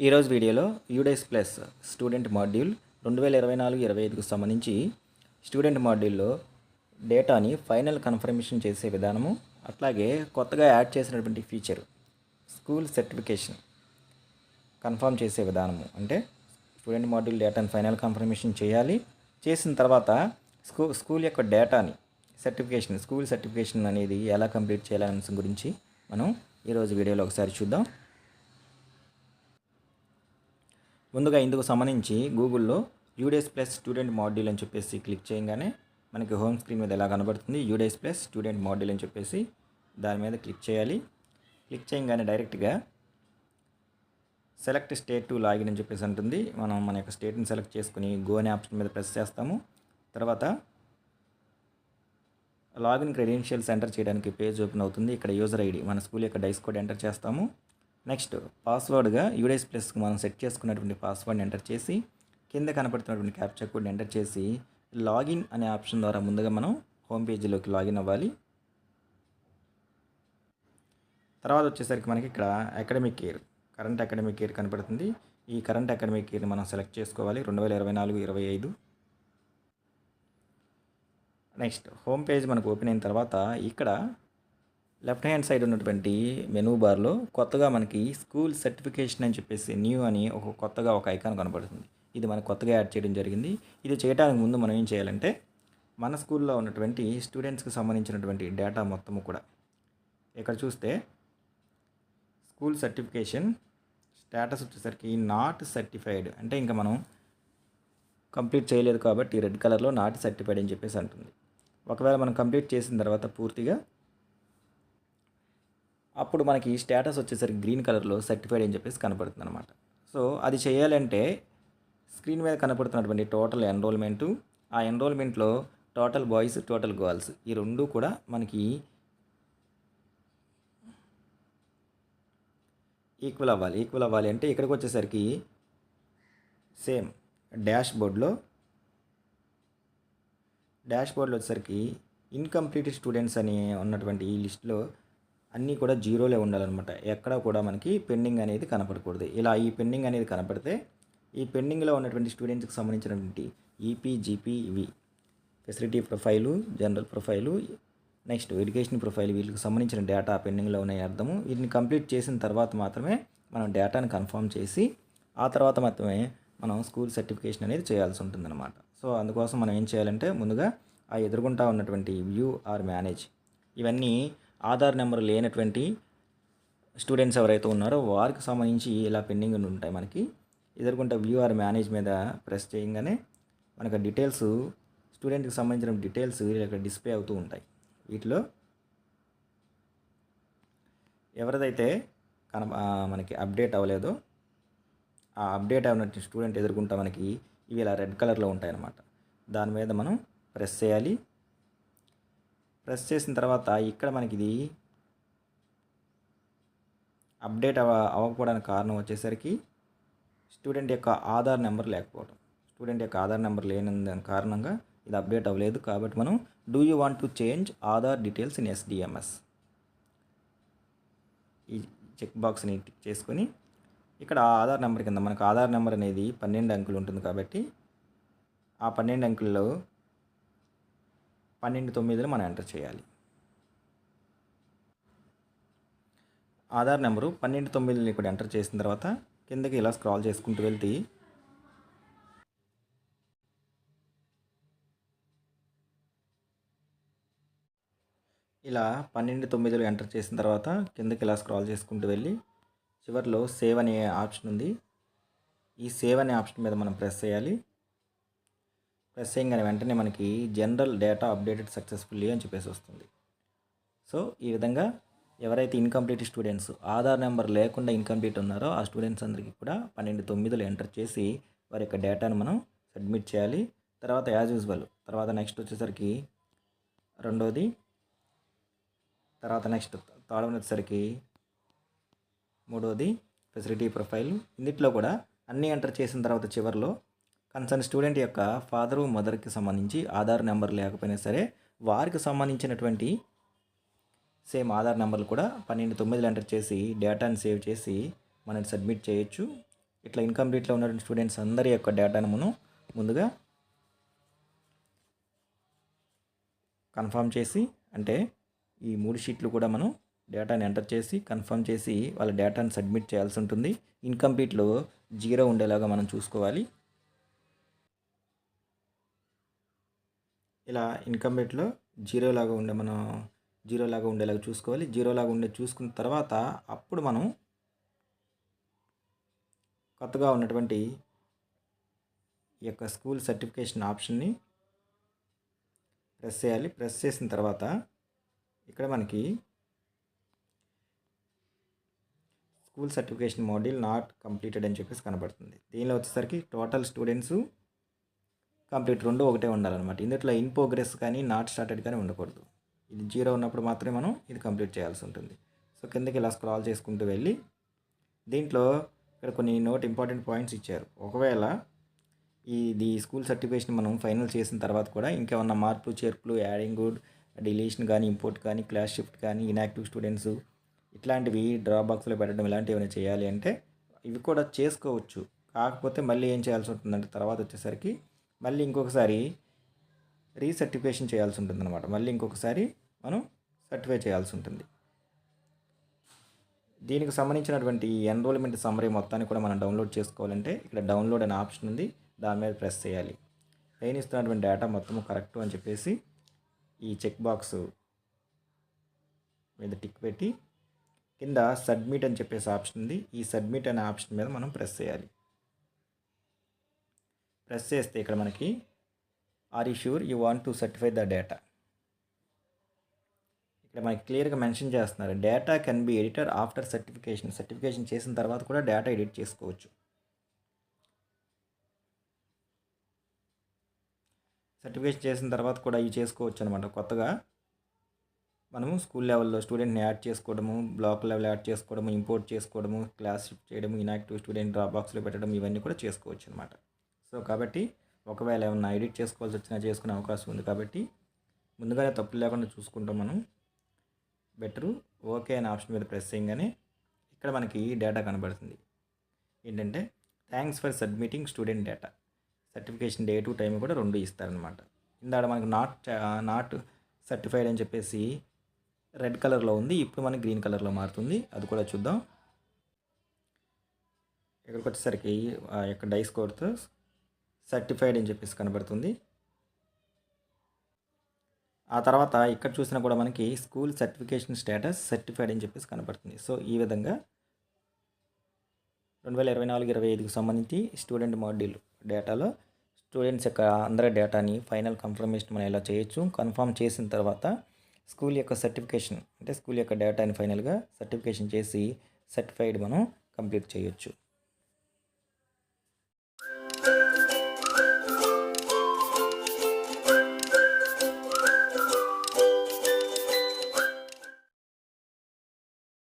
ఈరోజు వీడియోలో UDISE plus student module రెండు వేల ఇరవై నాలుగు ఇరవై ఐదుకు సంబంధించి స్టూడెంట్ మాడ్యూల్లో డేటాని ఫైనల్ కన్ఫర్మేషన్ చేసే విధానము అట్లాగే కొత్తగా యాడ్ చేసినటువంటి ఫీచర్ స్కూల్ సర్టిఫికేషన్ కన్ఫర్మ్ చేసే విధానము. అంటే స్టూడెంట్ మాడ్యూల్ డేటాని ఫైనల్ కన్ఫర్మేషన్ చేయాలి. చేసిన తర్వాత స్కూ స్కూల్ యొక్క డేటాని సర్టిఫికేషన్ స్కూల్ సర్టిఫికేషన్ అనేది ఎలా కంప్లీట్ చేయాలనే అంశం గురించి మనం ఈరోజు వీడియోలో ఒకసారి చూద్దాం. ముందుగా ఇందుకు సంబంధించి గూగుల్లో యూడేస్ ప్లస్ స్టూడెంట్ మాడ్యూల్ అని చెప్పేసి క్లిక్ చేయగానే మనకి హోమ్ స్క్రీన్ మీద ఎలా కనబడుతుంది? యూడేస్ ప్లస్ స్టూడెంట్ మాడ్యూల్ అని చెప్పేసి దాని మీద క్లిక్ చేయాలి. క్లిక్ చేయగానే డైరెక్ట్గా సెలెక్ట్ స్టేట్ టు లాగిన్ అని చెప్పేసి ఉంటుంది మనం మన యొక్క స్టేట్ని సెలెక్ట్ చేసుకుని గో అనే ఆప్షన్ మీద ప్రెస్ చేస్తాము. తర్వాత లాగిన్ క్రెడెన్షియల్స్ ఎంటర్ చేయడానికి పేజ్ ఓపెన్ అవుతుంది. ఇక్కడ యూజర్ ఐడి మన స్కూల్ యొక్క డైస్ కోడ్ ఎంటర్ చేస్తాము. నెక్స్ట్ పాస్వర్డ్గా యూడైస్ ప్లస్కి మనం సెట్ చేసుకున్నటువంటి పాస్వర్డ్ని ఎంటర్ చేసి కింద కనపడుతున్నటువంటి క్యాప్చర్ కోడ్ని ఎంటర్ చేసి లాగిన్ అనే ఆప్షన్ ద్వారా ముందుగా మనం హోమ్ పేజీలోకి లాగిన్ అవ్వాలి. తర్వాత వచ్చేసరికి మనకి ఇక్కడ academic year current academic year కనపడుతుంది. ఈ కరెంట్ అకాడమిక్ ఇయర్ని మనం సెలెక్ట్ చేసుకోవాలి రెండు వేల ఇరవై నాలుగు ఇరవై ఐదు. నెక్స్ట్ హోమ్ పేజ్ మనకు ఓపెన్ అయిన తర్వాత ఇక్కడ లెఫ్ట్ హ్యాండ్ సైడ్ ఉన్నటువంటి మెనూ బార్లో కొత్తగా మనకి స్కూల్ సర్టిఫికేషన్ అని చెప్పేసి న్యూ అని ఒక కొత్తగా ఒక ఐకాన్ కనపడుతుంది ఇది మనకు కొత్తగా యాడ్ చేయడం జరిగింది. ఇది చేయడానికి ముందు మనం ఏం చేయాలంటే మన స్కూల్లో ఉన్నటువంటి స్టూడెంట్స్కి సంబంధించినటువంటి డేటా మొత్తము కూడా ఇక్కడ చూస్తే స్కూల్ సర్టిఫికేషన్ స్టేటస్ వచ్చేసరికి నాట్ సర్టిఫైడ్ అంటే ఇంకా మనం కంప్లీట్ చేయలేదు కాబట్టి రెడ్ కలర్లో నాట్ సర్టిఫైడ్ అని చెప్పేసి అంటుంది. ఒకవేళ మనం కంప్లీట్ చేసిన తర్వాత పూర్తిగా అప్పుడు మనకి స్టేటస్ వచ్చేసరికి గ్రీన్ కలర్లో సర్టిఫైడ్ అని చెప్పేసి కనపడుతుంది అనమాట సో అది చేయాలంటే స్క్రీన్ మీద కనపడుతున్నటువంటి టోటల్ ఎన్రోల్మెంటు ఆ ఎన్రోల్మెంట్లో టోటల్ బాయ్స్ టోటల్ గర్ల్స్ ఈ రెండు కూడా మనకి ఈక్వల్ అవ్వాలి. ఈక్వల్ అవ్వాలి అంటే ఇక్కడికి వచ్చేసరికి సేమ్ డాష్ బోర్డ్లో డాష్ బోర్డ్లో వచ్చేసరికి ఇన్కంప్లీట్ స్టూడెంట్స్ అని ఉన్నటువంటి ఈ లిస్ట్లో అన్నీ కూడా జీరోలే ఉండాలన్నమాట. ఎక్కడ కూడా మనకి పెండింగ్ అనేది కనపడకూడదు. ఇలా ఈ పెండింగ్ అనేది కనపడితే ఈ పెండింగ్లో ఉన్నటువంటి స్టూడెంట్స్కి సంబంధించినటువంటి ఈపీ జీపీ ఇవి facility profile general profile next education profile వీళ్ళకి సంబంధించిన డేటా పెండింగ్లో ఉన్నాయి అర్థము. వీటిని కంప్లీట్ చేసిన తర్వాత మాత్రమే మనం డేటాను కన్ఫర్మ్ చేసి ఆ తర్వాత మాత్రమే మనం స్కూల్ సర్టిఫికేషన్ అనేది చేయాల్సి ఉంటుందన్నమాట. సో అందుకోసం మనం ఏం చేయాలంటే ముందుగా ఆ ఎదుర్కొంటా ఉన్నటువంటి వ్యూ ఆర్ మేనేజ్ ఇవన్నీ ఆధార్ నెంబర్ లేనటువంటి స్టూడెంట్స్ ఎవరైతే ఉన్నారో వారికి సంబంధించి ఇలా పెండింగ్ ఉంటాయి మనకి. ఎదుర్కొంటే వ్యూ ఆర్ మేనేజ్ మీద ప్రెస్ చేయగానే మనకు డీటెయిల్స్ స్టూడెంట్కి సంబంధించిన డీటెయిల్స్ ఇక్కడ డిస్ప్లే అవుతూ ఉంటాయి. వీటిలో ఎవరిదైతే కన మనకి అప్డేట్ అవ్వలేదో ఆ అప్డేట్ అయినట్టు స్టూడెంట్ ఎదుర్కొంటా మనకి ఇవి ఇలా రెడ్ కలర్లో ఉంటాయి అన్నమాట దాని మీద మనం ప్రెస్ చేయాలి. ప్రెస్ చేసిన తర్వాత ఇక్కడ మనకి ఇది అప్డేట్ అవ అవ్వకపోవడానికి కారణం వచ్చేసరికి స్టూడెంట్ యొక్క ఆధార్ నెంబర్ లేకపోవడం స్టూడెంట్ యొక్క ఆధార్ నెంబర్ లేని కారణంగా ఇది అప్డేట్ అవ్వలేదు కాబట్టి మనం do you want to change Aadhaar details in SDMS. ఈ చెక్ బాక్స్ని టిక్ చేసుకొని ఇక్కడ ఆధార్ నెంబర్ కింద మనకు ఆధార్ నెంబర్ అనేది పన్నెండు అంకెలు ఉంటుంది కాబట్టి ఆ పన్నెండు అంకెల్లో పన్నెండు తొమ్మిదిలో మనం ఎంటర్ చేయాలి. ఆధార్ నెంబరు పన్నెండు తొమ్మిదిని ఇక్కడ ఎంటర్ చేసిన తర్వాత కిందకి ఇలా స్క్రాల్ చేసుకుంటూ వెళ్తే ఇలా పన్నెండు తొమ్మిదిలో ఎంటర్ చేసిన తర్వాత కిందకి ఇలా స్క్రాల్ చేసుకుంటూ వెళ్ళి చివరిలో సేవ్ అనే ఆప్షన్ ఉంది. ఈ సేవ్ అనే ఆప్షన్ మీద మనం ప్రెస్ చేయాలి. ప్రెస్ చేయగానే వెంటనే మనకి జనరల్ డేటా అప్డేటెడ్ సక్సెస్ఫుల్లీ అని చెప్పేసి వస్తుంది. సో ఈ విధంగా ఎవరైతే ఇన్కంప్లీట్ స్టూడెంట్స్ ఆధార్ నెంబర్ లేకుండా ఇన్కంప్లీట్ ఉన్నారో ఆ స్టూడెంట్స్ అందరికీ కూడా పన్నెండు తొమ్మిదిలో ఎంటర్ చేసి వారి యొక్క డేటాను మనం సబ్మిట్ చేయాలి. తర్వాత యాజ్ యూజువల్ తర్వాత నెక్స్ట్ వచ్చేసరికి రెండోది తర్వాత నెక్స్ట్ తాళం వచ్చేసరికి మూడోది ఫెసిలిటీ ప్రొఫైల్ ఇందులో కూడా అన్నీ ఎంటర్ చేసిన తర్వాత చివరిలో కన్సర్న్ స్టూడెంట్ యొక్క ఫాదరు మదర్కి సంబంధించి ఆధార్ నెంబర్ లేకపోయినా సరే వారికి సంబంధించినటువంటి సేమ్ ఆధార్ నెంబర్లు కూడా పన్నెండు తొమ్మిదిలు ఎంటర్ చేసి డేటాని సేవ్ చేసి మనం సబ్మిట్ చేయొచ్చు. ఇట్లా ఇన్కంప్లీట్లో ఉన్నటువంటి స్టూడెంట్స్ అందరి యొక్క డేటాను మనం ముందుగా కన్ఫర్మ్ చేసి అంటే ఈ మూడు షీట్లు కూడా మనం డేటాని ఎంటర్ చేసి కన్ఫర్మ్ చేసి వాళ్ళ డేటాని సబ్మిట్ చేయాల్సి ఉంటుంది. ఇన్కంప్లీట్లో జీరో ఉండేలాగా మనం చూసుకోవాలి. ఇలా ఇన్కమ్ జీరో లాగా ఉండే మనం జీరో లాగా ఉండేలాగా చూసుకోవాలి. జీరో లాగా ఉండే చూసుకున్న తర్వాత అప్పుడు మనం కొత్తగా ఉన్నటువంటి ఈ యొక్క స్కూల్ సర్టిఫికేషన్ ఆప్షన్ని ప్రెస్ చేయాలి. ప్రెస్ చేసిన తర్వాత ఇక్కడ మనకి school certification module not completed అని చెప్పేసి కనబడుతుంది. దీనిలో వచ్చేసరికి టోటల్ స్టూడెంట్స్ కంప్లీట్ రెండు ఒకటే ఉండాలన్నమాట. ఇందులో ఇన్ ప్రోగ్రెస్ కానీ నాట్ స్టార్టెడ్ కానీ ఉండకూడదు. ఇది జీరో ఉన్నప్పుడు మాత్రమే మనం ఇది కంప్లీట్ చేయాల్సి ఉంటుంది. సో కిందకి ఇలా స్క్రాల్ చేసుకుంటూ వెళ్ళి దీంట్లో ఇక్కడ కొన్ని నోట్ ఇంపార్టెంట్ పాయింట్స్ ఇచ్చారు. ఒకవేళ ఇది స్కూల్ సర్టిఫికేషన్ మనం ఫైనల్ చేసిన తర్వాత కూడా ఇంకేమన్నా మార్పులు చేర్పులు యాడింగ్ గుడ్ డిలీషన్ కానీ ఇంపోర్ట్ కానీ క్లాస్ షిఫ్ట్ కానీ ఇన్యాక్టివ్ స్టూడెంట్స్ ఇట్లాంటివి డ్రా బాక్స్లో పెట్టడం ఇలాంటివి ఏమైనా చేయాలి అంటే ఇవి కూడా చేసుకోవచ్చు. కాకపోతే మళ్ళీ ఏం చేయాల్సి ఉంటుందంటే తర్వాత వచ్చేసరికి మళ్ళీ ఇంకొకసారి రీసర్టిఫికేషన్ చేయాల్సి ఉంటుంది అనమాట మళ్ళీ ఇంకొకసారి మనం సర్టిఫై చేయాల్సి ఉంటుంది. దీనికి సంబంధించినటువంటి ఎన్రోల్మెంట్ సమ్మరీ మొత్తాన్ని కూడా మనం డౌన్లోడ్ చేసుకోవాలంటే ఇక్కడ డౌన్లోడ్ అనే ఆప్షన్ ఉంది. దాని మీద ప్రెస్ చేయాలి. ట్రైన్ ఇస్తున్నటువంటి డేటా మొత్తము కరెక్ట్ అని చెప్పేసి ఈ చెక్ బాక్స్ మీద టిక్ పెట్టి కింద సబ్మిట్ అని చెప్పేసి ఆప్షన్ ఉంది. ఈ సబ్మిట్ అనే ఆప్షన్ మీద మనం ప్రెస్ చేయాలి. ప్రెస్ చేస్తే ఇక్కడ మనకి are you sure you want to certify the data ఇక్కడ మనకి క్లియర్గా మెన్షన్ చేస్తున్నారు. Data can be editor after certification certification చేసిన తర్వాత కూడా డేటా ఎడిట్ చేసుకోవచ్చు. సర్టిఫికేషన్ చేసిన తర్వాత కూడా ఇవి చేసుకోవచ్చు అనమాట కొత్తగా మనము స్కూల్ లెవెల్లో స్టూడెంట్ని యాడ్ చేసుకోవడము బ్లాక్ లెవెల్ యాడ్ చేసుకోవడము ఇంపోర్ట్ చేసుకోవడము క్లాస్ షిఫ్ట్ చేయడము ఇనాక్టివ్ స్టూడెంట్ డ్రాప్ బాక్స్లో పెట్టడం ఇవన్నీ కూడా చేసుకోవచ్చు అనమాట సో కాబట్టి ఒకవేళ ఏమన్నా ఎడిట్ చేసుకోవాల్సి వచ్చినా చేసుకునే అవకాశం ఉంది కాబట్టి ముందుగానే తప్పులు లేకుండా చూసుకుంటాం మనం. బెటరు ఓకే అనే ఆప్షన్ మీద ప్రెస్ చేయగానే ఇక్కడ మనకి డేటా కనబడుతుంది. ఏంటంటే thanks for submitting student data certification day to time కూడా రెండు ఇస్తారనమాట ఇందాడ మనకి నాట్ నాట్ సర్టిఫైడ్ అని చెప్పేసి రెడ్ కలర్లో ఉంది ఇప్పుడు మనకి గ్రీన్ కలర్లో మారుతుంది. అది కూడా చూద్దాం. ఇక్కడికి వచ్చేసరికి ఆ యొక్క డైస్ స్కోర్తో సర్టిఫైడ్ అని చెప్పేసి కనబడుతుంది. ఆ తర్వాత ఇక్కడ చూసినా కూడా మనకి స్కూల్ సర్టిఫికేషన్ స్టేటస్ సర్టిఫైడ్ అని చెప్పేసి కనబడుతుంది. సో ఈ విధంగా రెండు వేల ఇరవై నాలుగు ఇరవై ఐదుకి సంబంధించి స్టూడెంట్ మాడ్యూల్ డేటాలో స్టూడెంట్స్ యొక్క అందరి డేటాని ఫైనల్ కన్ఫర్మేషన్ మనం ఎలా చేయొచ్చు కన్ఫర్మ్ చేసిన తర్వాత స్కూల్ యొక్క సర్టిఫికేషన్ అంటే స్కూల్ యొక్క డేటాని ఫైనల్గా సర్టిఫికేషన్ చేసి సర్టిఫైడ్ మనం కంప్లీట్ చేయొచ్చు.